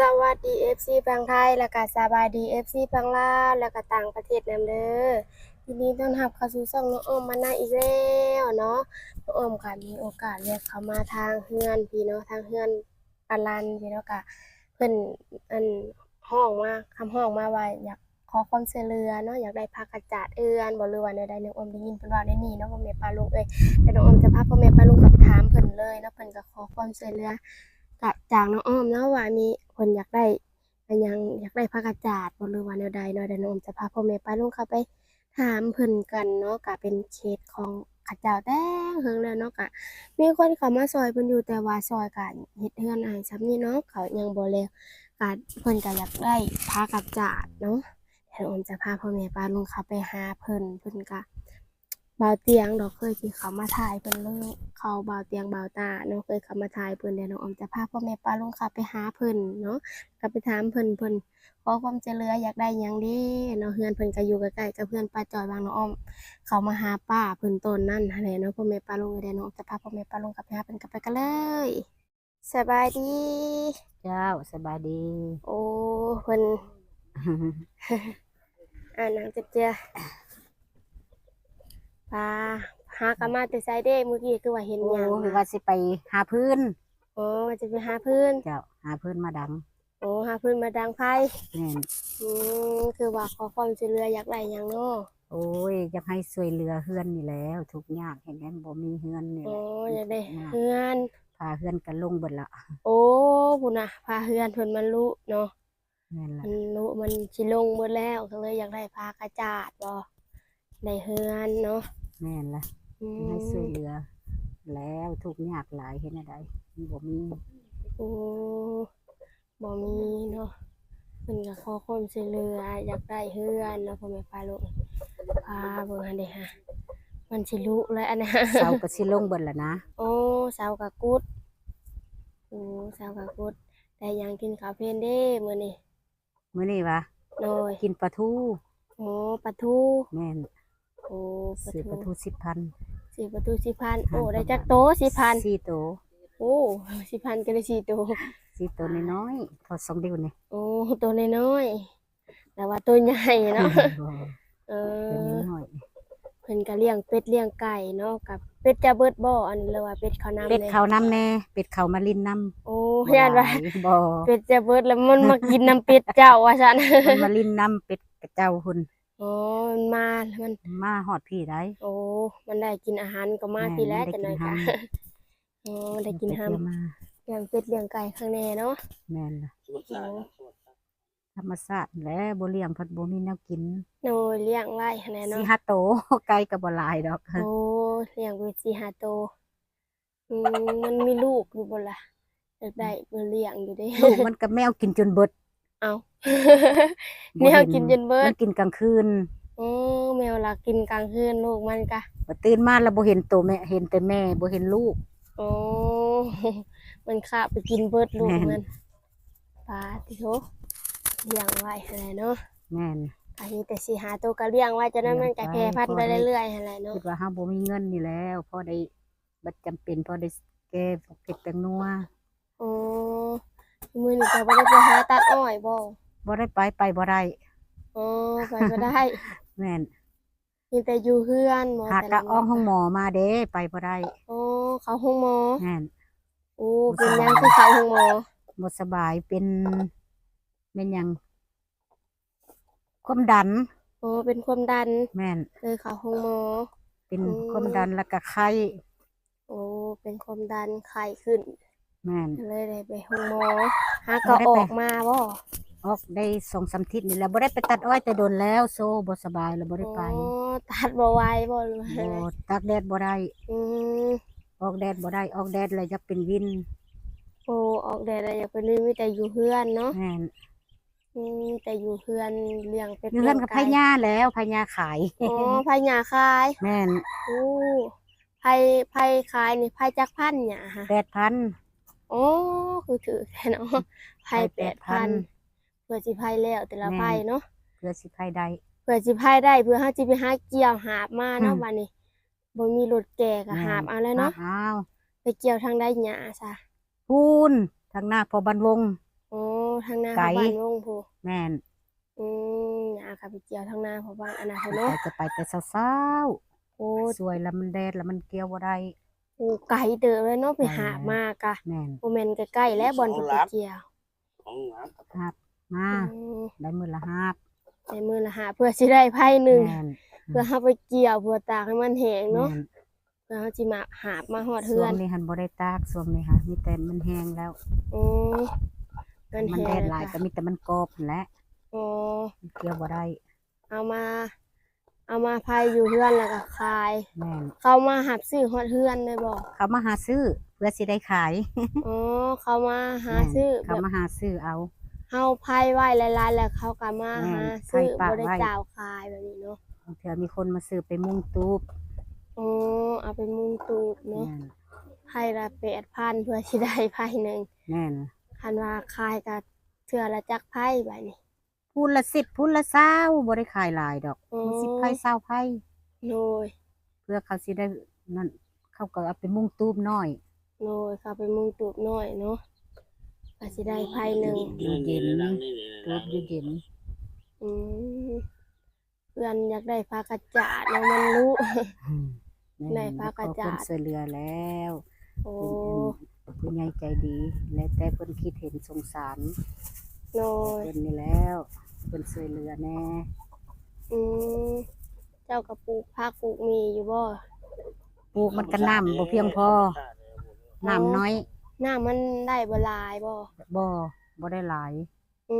สวัสดี FC ฟังไทย แล้วก็สบายดี FC ฟังลาวแล้วก็ต่างประเทศนํเด้อทีนี้ต้อนรับเข้าสู่ช่องน้องอ้อมมาหน้าอีกแล้วเนาะน้องอ้อมก็มีโอกาสเรียกเขามาทางเฮือนพี่เนาะทางเฮือนปาลันพี่เนาะก็เพิ่นอันห้องมาคำห้องมาว่าอยากขอความช่วยเหลือเนาะอยากได้ผ้ากระจาดเอือนบ่รู้ว่าแนวใดน้องอ้อมได้ยินเพิ่นว่าได้นี่เนาะพ่อแม่ปาลุงเอ้ยเดี๋ยวน้องอ้อมจะพาพ่อแม่ปาลุงเข้าไปถามเพิ่นเลยเนาะเพิ่นก็ขอความช่วยเหลือ กะจากน้องอ้อมเนาะว่ามีคนอยากได้อันยังอยากได้ผ้ากระจาดบ่รู้ว่าแนวใดเนาะเดี๋ยวน้องอ้อมจะพาพ่อแม่ป้าลุงเข้าไปถามเพิ่นกันเนาะกะเป็นเคสของข้าเจ้าแต่เฮิงแล้วเนาะกะมีคนเขามาซอยเพิ่นอยู่แต่ว่าซอยกะเฮ็ดเฮือนอ้ายซ้ำนี่เนาะเขายังบ่แล้วกะเพิ่นก็อยากได้ผ้ากระจาดเนาะเดี๋ยวน้องอ้อมจะพาพ่อแม่ป้าลุงเข้าไปหาเพิ่นเพิ่นก็ บ่าวเตียงดอกเคยที่เขามาถ่ายเพิ่นเลยเขาบ่าวเตียงบ่าวตาเนาะเคยเขามาถ่ายเพิ่นเดี๋ยวน้องออมจะพาพ่อแม่ป้าลุงค่ะไปหาเพิ่นเนาะก็ไปถามเพิ่นเพิ่นขอความช่วยเหลืออยากได้หยังเด้เนาะเฮือนเพิ่นก็อยู่ใกล้ๆกับเพื่อนป้าจอยบางน้องออม เขามาหาป้าเพิ่นต้นนั่นหั่นแหละเนาะพ่อแม่ป้าลุงเดี๋ยวน้องออมจะพาพ่อแม่ป้าลุงกลับไปหาเพิ่นกลับไปกันเลยสบายดี เจ้าสบายดี โอ้เพิ่นอ่านหนังเจ็บเจีย ปลาหากะมาแต่ไซเด้เมื่อกี้คือว่าเห็นโอ้หยังคือนะว่าสิไปหาพื้น โอ้ว่าจะไปหาเพื่อนเจ้าหาพื้นมาดังโอ้หาเพื่อนมาดังไพ่แม่นอืมคือว่าขอความช่วยเหลืออยากได้หยังเนาะโอ้ยอยากให้ช่วยเหลือเฮือนนี่แหล้วทุกข์ยากเห็นไหมบ่มีเฮือนนี่แหโอ้ละอยากได้ทุกข์ยากเพื่อน พาเฮือนกันลงเบิดละโอ้พุ่นน่ะพาเพื่อนเพิ่นมาลุเนาะแม่นละมันลุมันสิลงหมดแล้วก็เลยอยากได้พากระจาดบ่ได้เฮือนเนาะ แม่นละอือยากให้ช่วยมเหลือ แล้วทุกข์ยากหลายเห็นอะไรบ่มีโอ้บ่มีเนาะเพิ่นก็ขอความช่วยเหลืออยากได้เฮือนเนาะพ่อแม่พาลูกพาเบิ่งหั่นเด้ฮะมันสิลุแล้วอันเนี้ยเสาก็สิลงเบิดละนะโอ้สาวกะกุดโอ้สาวกะกุดแต่ยังกินข้าวเพลนเด้มื้อนี้มื้อนี้วะโดยกินปลาทูโอ้ปลาทูแม่น โอ้ปลาซื้อปลาทูทูสิบพันสี่ปลาทูสี่พันห้าโอ้ได้ประมาณจักโตสี่พันสี่โตวโอ้สี่พันก็ได้สี่โตสี่โตวน้อยๆเทอสองเดียวนี่โอ้ตัวน้อยๆแต่ว่าตัวใหญ่เนาะบ่เอตัวอน้อยเพิ่นก็เลี้ยงเป็ดเลี้ยงไก่เนาะกับเป็ดจะเบิดบ่อันนี้เลยว่าเป็ดข้าวน้ำเป็ดเลยเขาน้ำแน่เป็ดเขามาลินน้ำโอ้บ่ย่านว่าหลยบ่เป็ดจะเบิดแล้วมันมากินน้ำเป็ดเจ้าว่าซั่นมันมาลินน้ำเป็ดกระเจ้าหุ่น โอ้มันมามัน มาหอดพี่ได้โอ้ มันได้กินอาหารก็มาแม่ทีแล้วมันได้จะหน่อยกินค่ะหำโอ้มันได้กินเป็หเที่ยวมาำเลี้ยงเป็ดเลี้ยงไก่ข้างในเนาะแม่นล่ะโอ้ธรรมชาติแหล้วบ่เลี้ยงเพัดบ่มีแนวกินโนเลี้ยงไว้ข้างในสิเนาะหาโตไก่ก็บ่หลายดอกโอ้เลี้ยงเป็ดสี่ห้าตัวอืมมันมีลูกอยู่บ่ล่ะอยากได้เพื่อเลี้ยงอยู่เด้ลูกมันกับแมวกินจนเบิด เอาบ่แมวห็กินจนเบิมัดนกินกลางคืนโอ้แมวล่ะกินกลางคืนลูกมันกะบ่ตื่นมาแล้วบ่เห็นโตแม่เห็นแต่แม่บ่เห็นลูก โอ้มันคาบไปกินเบิดลูกแม่นมันปลาติโถเลี้ยงไว้ข้างในเนาะแม่น อันนี้แต่สิหาตัวก็เลี้ยงไว้จะนั้นเลี้มัยนงก็ไว้แพร่พันธุ์ไปพอได้เรื่อยๆหั่นแหละเนาะคิดว่าเฮาบ่มีเงินนี่แล้วพอได้บัดจำเป็นพอได้แก้เผ็ดแตงนัวโอ้ มื้อนี้ก็บ่ได้ไปหาตัดอ้อยบ่บ่ได้ไปไปบ่ได้อ๋อไปบ่ได้แม่นมีแต่อยู่เฮือนหมอหากแต่กะละอ้องห้องหมอมาเด้ไปบ่ได้โอ้เขาห้องหมอแม่นโอ้เป็นหยังคือเขาห้องหมอบ่สบายเป็นเป็นหยังความดันโอ้เป็นความดันแม่นเลยเขาห้องหมอ เป็นอืม ความดันแล้วก็ไข้โอ้เป็นความดันไข้ขึ้น แม่นเลยได้ไปห้องหมอหาก็บ่ได้อไปอกมาบ่ออกได้สองสามอาทิตย์นี่แหล้วบ่ได้ไปตัดอ้อยแต่โดนแล้วโซบ่สบายแล้วบ่ได้ไปโอ้ตัดบ่ไหวบ่หรือว่าบ่อะไรตากแดดบ่ได้อืมออกแดดบ่ได้ออกแดดแล้วจะเป็นวินโอ้ออกแดดแล้วอย่าไปนี่มีแต่อยู่เฮือนเนาะแม่นอืมแต่อยู่เฮือนเลี้ยงเป็ดอยู่เฮือนกับพลี้ยงญาแล้วพญาขายไก่อ๋อพญาคายแม่นโอ้ไผไผขายนี่ไผจักพันเนี่ยฮะ8,000 โอ้คือถือแค่เนาะไผไผ่8,000 8,000เพื่อสิไผแล้วแต่ละแม่นไผเนาะเพื่อสิไผได้เพื่อสิไผได้เพื่อเฮาสิไปหาเกี่ยวหาบมาเนาะอืมบัดนี้บ่มีรถแก่ก็หาบเอาแล้วเนาะอ้าวไปเกี่ยวทางใดหญ้าซะพูนทางหน้าพอบันวงโอ้ทางหน้าไกลเขาบ้านวงผู้แม่นอืมอาค่ะไปเกี่ยวทางหน้าเพราะว่าอันนั้นไปเนาะจะไปแต่เช้าโอ้ๆสวยแล้วมันแดดแล้วมันเกี่ยวบ่ได้ โอ้ไกลเด้อเลยเนาะไปหาบมากะแม่นบ่แม่นใกล้ๆแล้วบ่อนเพิ่นไปเกี่ยวของหลังหับมาอืมได้มื้อละหับใส่มือละหาเพื่อสิได้ไผหนึงแม่นเพื่อเฮาไปเกี่ยวเพื่อตากให้มันแห้งเนาะแม่นเพื่อเฮาสิมาหาบมาฮอดช่เฮืวองนนี้หันบ่ได้ตากช่วงนี้ค่ะมีแต่มันแห้งแล้ว อืมมันมันแห้แดงดหลายก็มีแต่มันกรอบนั่นแหละอ๋อมันเกี่ยวบ่ได้เอามา เอามาไผอยู่เฮือนแล้วก็ขาย แม่นเขามาหับซื้อฮอดเฮือนได้บ่เขามาหาซื้อเพื่อสิได้ขายอ๋อเขามาหาซื้อแม่นแบเขาบมาหาซื้อเอา เฮาไผไว้หลายๆแล้วเขาก็มาแม่นหาซื้อไผปะบ่ได้ไว้จ่าวขายแบบนี้เนาะเผื่อมีคนมาซื้อไปมุ่งตูบอ๋อเอาไปมุงตูบเนาะแม่นไผละ8,000เพื่อสิได้ไผหนึงแม่นคันว่าขายก็เทื่อละจักไผบัดนี้ พูนละสิบพูนละเศร้าบ่ได้ขายหลายดอกอ๋อ สิบไผ่เศร้าไผ่โดยเพื่อเขาสิได้นั่นเขาก็เอาไปมุ่งตูบน้อย โดยเขาไปมุงตูบน้อยเนาะก็สิได้ไผหนึงอยู่เย็นดังนี่เลยตูบอยู่เย็นอืมเพื่อนอยากได้ผ้ากระจาดเนาะมันรู้ได้แม่นพระกระจาด ขอเพิ่นช่วยเหลือแล้วโอ้เป็นผู้ใหญ่ใจดี และแต่เพิ่นคิดเห็นสงสารโดยเพิ่นนี่แล้ว เพิ่นช่วยเหลือแน่อืมเจ้ากระปลูกผักปลูกมีอยู่บ่ปลูกมันก็น้ำบ่เพียงพอน้ำน้อยน้ำมันได้บ่หลายบ่บ่บ่ได้หลายอื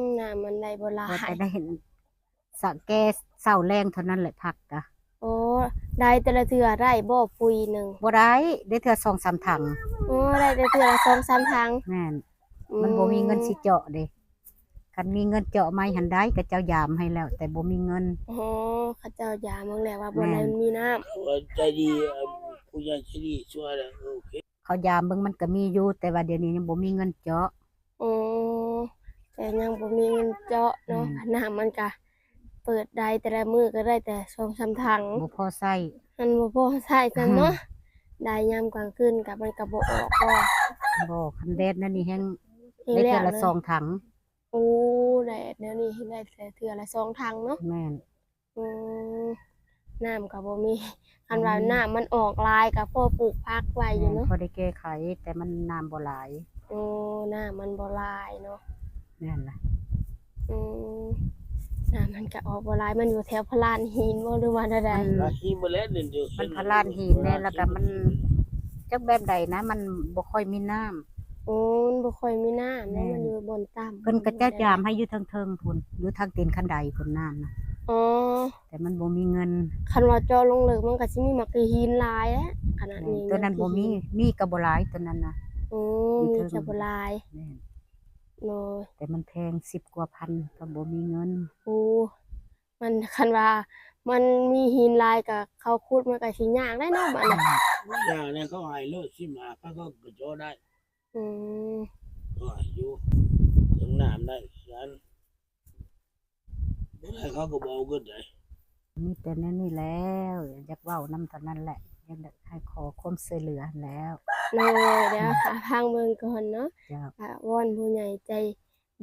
มน้ำมันได้บ่หลาพอแต่ยได้เห็นสะแก้เศร้าแรงเท่านั้นแหละผักกะโอ้ได้แต่ละเทื่อได้บ่ปุยหนึงบ่ได้ได้เทื่อสองสามถังโอ้ได้แต่เทื่อละ2-3ถังแม่นอืมันบ่มีเงินสิเจาะเด้ คันมีเงินเจาะไม้หันได้ก็เจ้ายามให้แล้ว แต่บ่มีเงินโอ้เขาเจ้าอย่ามึงแล้วว่าบ่แม่ได้นมีน้ำใจดีผู้ใหญ่ใจดีช่วยเลยโอเคเขายามเบิ่งมันก็มีอยู่แต่ว่าเดี๋ยวนี้ยังบ่มีเงินเจาะโอ้แต่ยังบ่มีเงินเจาะเนาะอืมน้ำมันก็เปิดได้แต่ละมื้อก็ได้แต่2-3ถังบ่พอใช้มันบ่พอใช้กันเนาะได้ยามกลางคืนกับมันก็บ่ออกก็บ่คันแดดนั่นนี่แฮงทีได้แรเทื่อกละเลยสองถัง โอ้ได้เดี๋ยวนี้ได้แต่เทื่อละสองถังเนาะแม่นอืมน้ำก็บ่มีคันว่าอืมน้ำมันออกลายก็พอปลูกผักไว้อยู่แม่นเนาะพอได้แก้ไขแต่มันน้ำบ่หลายโอ้น้ำมันบ่ลายเนาะแม่นล่ะอืมน้ำมันก็ออกบ่ลายมันอยู่แถวพลานหินบ่หรือว่าใดมัน ราชีมาแล้วเดี๋ยวมันพลานหินแน่แล้วก็มัน จักแบบใดนะ มันบ่ค่อยมีน้ำ โอ้มันบ่ค่อยมีน้ำแม่เนาะนมันอยู่บนต่ำเพิ่นก็จะยามให้อยู่เทิงๆพุ่นอยู่ทางตีนคันใดพุ่นน้ำนะอ๋อแต่มันบ่มีเงินคันว่าเจอลงลึกมันก็สิมีมักหินลายแหล้วขนาดนี้ตัวนั้นบ่มีมีก็บ่หลายตัวนั้นนะโอ้อยู่มีเทิงจะบ่ลายแม่นโน้ยแต่มันแพง10กว่าพันก็บ่มีเงินโอ้มันคันว่ามันมีหินลายกับเขาขุดมันก็สิยากได้เนาะมันน่ะ อย่างนี้เขาให้เลิกสิมาเขาก็กระโจได้ อืมก็อยู่ถึงน้ำได้ฉันบ่ได้เขาก็บอกก็ได้มีแต่นั่นนี่แล้วอยากเว้านำเท่านั้นแหละอยากได้ให้ขอความช่วยเหลือแล้วโน้ยเดี๋ยวหาทางเบิ่งก่อนเนาะเจ้าค่ะวอนผู้ใหญ่ใจ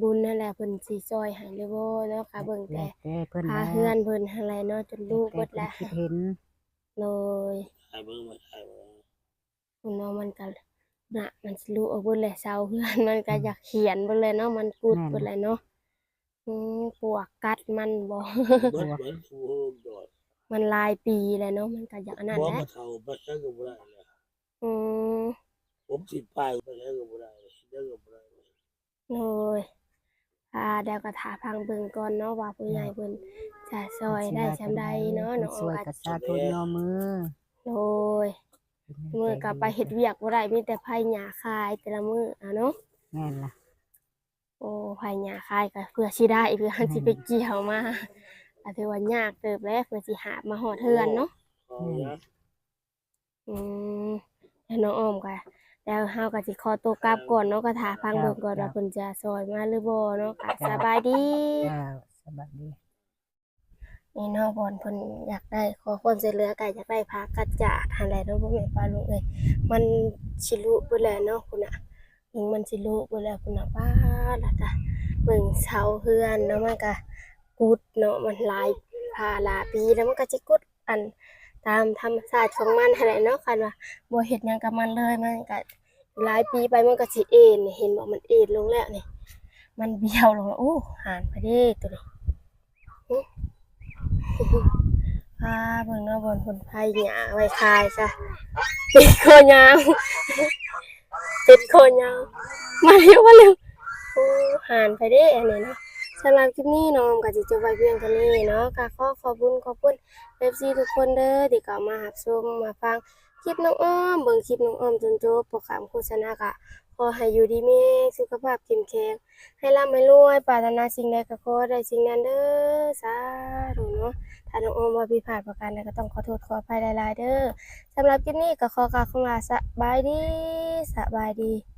บุญนั่นแหละเพิ่นสิซอยให้หรือบ่เนาะค่ะเบิ่งแต่แต่เพิ่นพาแล้วเฮือนเพิ่นอะไรเนาะจนลูกแต่เบิดเพิ่นแล้วคิดเห็น โดยถ่ายเบิ่งมาถ่ายเบิ่ง คุณเนาะมันก็ น่ะมันสิรู้เอาเบิดเลยเซาเฮือนมันก็อยากเขียนเบิดเลยเนาะมันกุดเบิดเลยเนาะอืมปวกกัดมันบ่ เบิดเบิดผู้โดดมันหลายปีแล้วเนาะมันก็อย่างนั้นบ่แหละมาเท่าบ่ใช่ก็บ่ได้เลยอืมผมสิไปบ่ใช่ก็บ่ได้ได้ก็บ่ได้โอ้ยอ่าเดี๋ยวก็ถาพังเบิ่งก่อนเนาะว่าผู้ใหญ่เพิ่นจะซอยได้ซำใดเนาะน้องสวยก็กับสาธุยอมือ โอ้ย มื้อก็ไปเฮ็ดเวียกบ่ได้มีแต่ไผหญ้าคายแต่ละมื้ออะเนาะแม่นล่ะ โอ้ไผหญ้าคายก็เพื่อสิได้เพื่อสิไปเกี่ยวมาก็ถือว่ายากเติบแล้วเพื่อสิหามาฮอดเฮือนเนาะอ๋อนะอืมแล้วน้องอ้อมก็แล้วเฮาก็สิขอตัวกลับก่อนเนาะก็ถาพังเบิ่งก่อนว่าเพิ่นจะซอยมาหรือบ่เนาะก็สบายดีเจ้าสบัสดี นี่เนาะบอนเพิ่นอยากได้ขอคนช่วยเหลือก็อยากได้พากระจาดหั่นแหละเนาะบ่แม่นปลาลูกเอ้ยมันสิรู้เบิดแล้วเนาะคุณน่ะถึงมันสิลุกไปแล้วพุ่นน่ะป้าล่ะจ้ะเบิ่งเสาเฮือนเนาะมันก็กุดเนาะมันหลายพาหลายปีแล้วมันก็สิกุดอันตามธรรมชาติของมันหั่นแหละเนาะคันว่าบ่เฮ็ดหยังกับมันเลยมันก็หลายปีไปมันก็สิเอ็นเห็นบ่มันเอ็นลงแล้วนี่มันเบี้ยวลงแล้วโอ้หานไปเด้ตัวนี้ พาเบิ่งเนาะบนคนไผ่หญ้าไว้คายซะติดโคนยาวติดโคนยาวมาเร็วมาเร็วโอ้หานไปเด้อันนี้เนาะสำหรับคลิปนี้น้องก็สิจบไว้เพียงเท่านี้เนาะก็ขอขอบคุณขอบคุณ FC ทุกคนเด้อที่เข้ามารับชมมาฟังคลิปน้องอ้อมเบิ่งคลิปน้องอ้อมจนจบโปรแกรมโฆษณาก็ ขอให้อยู่ดีมีสุขภาพเข้มแข็งให้ร่ำให้รวยปรารถนาสิ่งใดก็ขอได้สิ่งนั้นเด้อสาธุเนาะถ้าน้องโอมว่าผิดพลาดประการใดก็ต้องขอโทษขออภัยหลายๆเด้อสำหรับคลิปนี้ก็ขอกล่าวคำลาสบายดีสบายดี